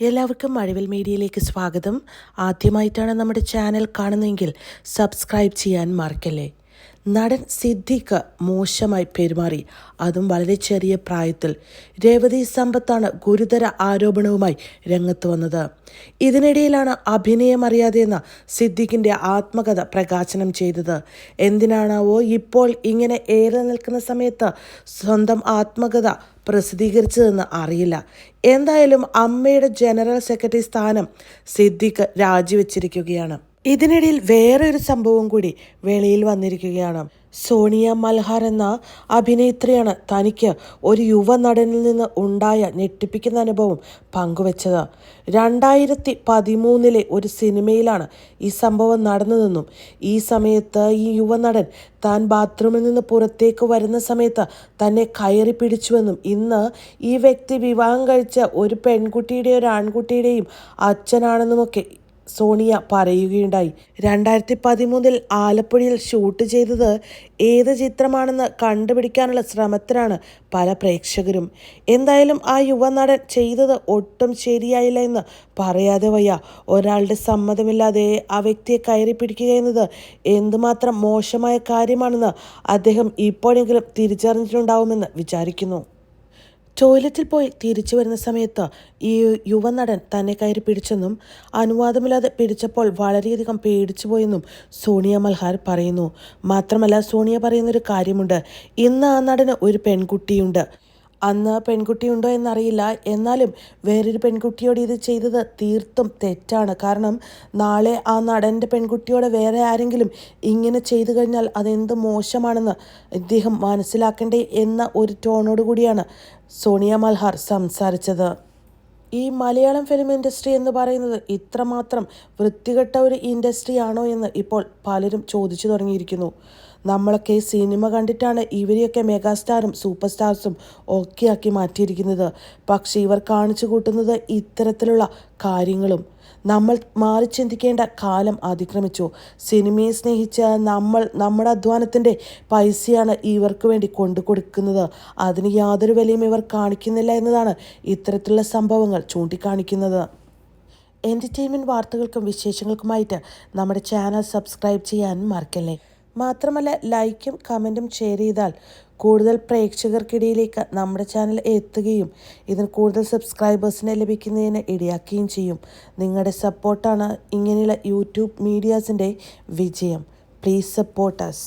എല്ലാവർക്കും മഴവിൽ മീഡിയയിലേക്ക് സ്വാഗതം. ആദ്യമായിട്ടാണ് നമ്മുടെ ചാനൽ കാണുന്നതെങ്കിൽ സബ്സ്ക്രൈബ് ചെയ്യാൻ മറക്കല്ലേ. നടൻ സിദ്ദിഖ് മോശമായി പെരുമാറി. അതും വളരെ ചെറിയ പ്രായത്തിൽ. രേവതി സമ്പത്താണ് ഗുരുതര ആരോപണവുമായി രംഗത്ത് വന്നത്. ഇതിനിടയിലാണ് അഭിനയം അറിയാതെയെന്ന സിദ്ദിഖിന്റെ ആത്മകഥ പ്രകാശനം ചെയ്തത്. എന്തിനാണാവോ ഇപ്പോൾ ഇങ്ങനെ ഏറെ നിൽക്കുന്ന സമയത്ത് സ്വന്തം ആത്മകഥ പ്രസിദ്ധീകരിച്ചതെന്ന് അറിയില്ല. എന്തായാലും അമ്മയുടെ ജനറൽ സെക്രട്ടറി സ്ഥാനം സിദ്ദിഖ് രാജിവെച്ചിരിക്കുകയാണ്. ഇതിനിടയിൽ വേറൊരു സംഭവം കൂടി വെളിയിൽ വന്നിരിക്കുകയാണ്. സോണിയ മൽഹാർ എന്ന അഭിനേത്രിയാണ് തനിക്ക് ഒരു യുവ നടനിൽ നിന്ന് ഉണ്ടായ ഞെട്ടിപ്പിക്കുന്ന അനുഭവം പങ്കുവച്ചത്. രണ്ടായിരത്തി പതിമൂന്നിലെ ഒരു സിനിമയിലാണ് ഈ സംഭവം നടന്നതെന്നും ഈ സമയത്ത് ഈ യുവ നടൻ താൻ ബാത്റൂമിൽ നിന്ന് പുറത്തേക്ക് വരുന്ന സമയത്ത് തന്നെ കയറി പിടിച്ചുവെന്നും ഇന്ന് ഈ വ്യക്തി വിവാഹം കഴിച്ച ഒരു പെൺകുട്ടിയുടെയും ഒരു ആൺകുട്ടിയുടെയും അച്ഛനാണെന്നുമൊക്കെ സോണിയ പറയുകയുണ്ടായി. രണ്ടായിരത്തി പതിമൂന്നിൽ ആലപ്പുഴയിൽ ഷൂട്ട് ചെയ്തത് ഏത് ചിത്രമാണെന്ന് കണ്ടുപിടിക്കാനുള്ള ശ്രമത്തിലാണ് പല പ്രേക്ഷകരും. എന്തായാലും ആ യുവനടൻ ചെയ്തത് ഒട്ടും ശരിയായില്ല എന്ന് പറയാതെ വയ്യ. ഒരാളുടെ സമ്മതമില്ലാതെ ആ വ്യക്തിയെ കയറി പിടിക്കുക എന്നത് എന്തുമാത്രം മോശമായ കാര്യമാണെന്ന് അദ്ദേഹം ഇപ്പോഴെങ്കിലും തിരിച്ചറിഞ്ഞിട്ടുണ്ടാവുമെന്ന് വിചാരിക്കുന്നു. ടോയ്ലറ്റിൽ പോയി തിരിച്ചു വരുന്ന സമയത്ത് ഈ യുവനടൻ തന്നെ കയറി പിടിച്ചെന്നും അനുവാദമില്ലാതെ പിടിച്ചപ്പോൾ വളരെയധികം പേടിച്ചു പോയെന്നും സോണിയ മൽഹാർ പറയുന്നു. മാത്രമല്ല സോണിയ പറയുന്നൊരു കാര്യമുണ്ട്. ഇന്ന് ആ നടന് ഒരു പെൺകുട്ടിയുണ്ട്. അന്ന് പെൺകുട്ടിയുണ്ടോ എന്നറിയില്ല. എന്നാലും വേറൊരു പെൺകുട്ടിയോട് ഇത് ചെയ്തത് തീർത്തും തെറ്റാണ്. കാരണം നാളെ ആ നടന്റെ പെൺകുട്ടിയോട് വേറെ ആരെങ്കിലും ഇങ്ങനെ ചെയ്തു കഴിഞ്ഞാൽ അതെന്ത് മോശമാണെന്ന് ഇദ്ദേഹം മനസ്സിലാക്കണ്ടേ എന്ന ഒരു ടോണോട് കൂടിയാണ് സോണിയ മൽഹാർ സംസാരിച്ചത്. ഈ മലയാളം ഫിലിം ഇൻഡസ്ട്രി എന്ന് പറയുന്നത് ഇത്രമാത്രം വൃത്തികെട്ട ഒരു ഇൻഡസ്ട്രി ആണോ എന്ന് ഇപ്പോൾ പലരും ചോദിച്ചു തുടങ്ങിയിരിക്കുന്നു. നമ്മളൊക്കെ സിനിമ കണ്ടിട്ടാണ് ഇവരെയൊക്കെ മെഗാസ്റ്റാറും സൂപ്പർ സ്റ്റാർസും ഒക്കെ ആക്കി മാറ്റിയിരിക്കുന്നത്. പക്ഷേ ഇവർ കാണിച്ചു കൂട്ടുന്നത് ഇത്തരത്തിലുള്ള കാര്യങ്ങളും. നമ്മൾ മാറി ചിന്തിക്കേണ്ട കാലം അതിക്രമിച്ചു. സിനിമയെ സ്നേഹിച്ച നമ്മൾ നമ്മുടെ അധ്വാനത്തിന്റെ പൈസയാണ് ഇവർക്ക് വേണ്ടി കൊണ്ടു കൊടുക്കുന്നത്. അതിന് യാതൊരു വിലയും ഇവർ കാണിക്കുന്നില്ല എന്നതാണ് ഇത്തരത്തിലുള്ള സംഭവങ്ങൾ ചൂണ്ടിക്കാണിക്കുന്നത്. എന്റർടൈൻമെന്റ് വാർത്തകൾക്കും വിശേഷങ്ങൾക്കുമായിട്ട് നമ്മുടെ ചാനൽ സബ്സ്ക്രൈബ് ചെയ്യാൻ മറക്കല്ലേ? മാത്രമല്ല ലൈക്കും കമന്റും ഷെയർ ചെയ്താൽ കൂടുതൽ പ്രേക്ഷകർക്കിടയിലേക്ക് നമ്മുടെ ചാനൽ എത്തുകയും ഇതിന് കൂടുതൽ സബ്സ്ക്രൈബേഴ്സിനെ ലഭിക്കുന്നതിന് ഇടയാക്കുകയും ചെയ്യും. നിങ്ങളുടെ സപ്പോർട്ടാണ് ഇങ്ങനെയുള്ള യൂട്യൂബ് മീഡിയാസിന്റെ വിജയം. Please support us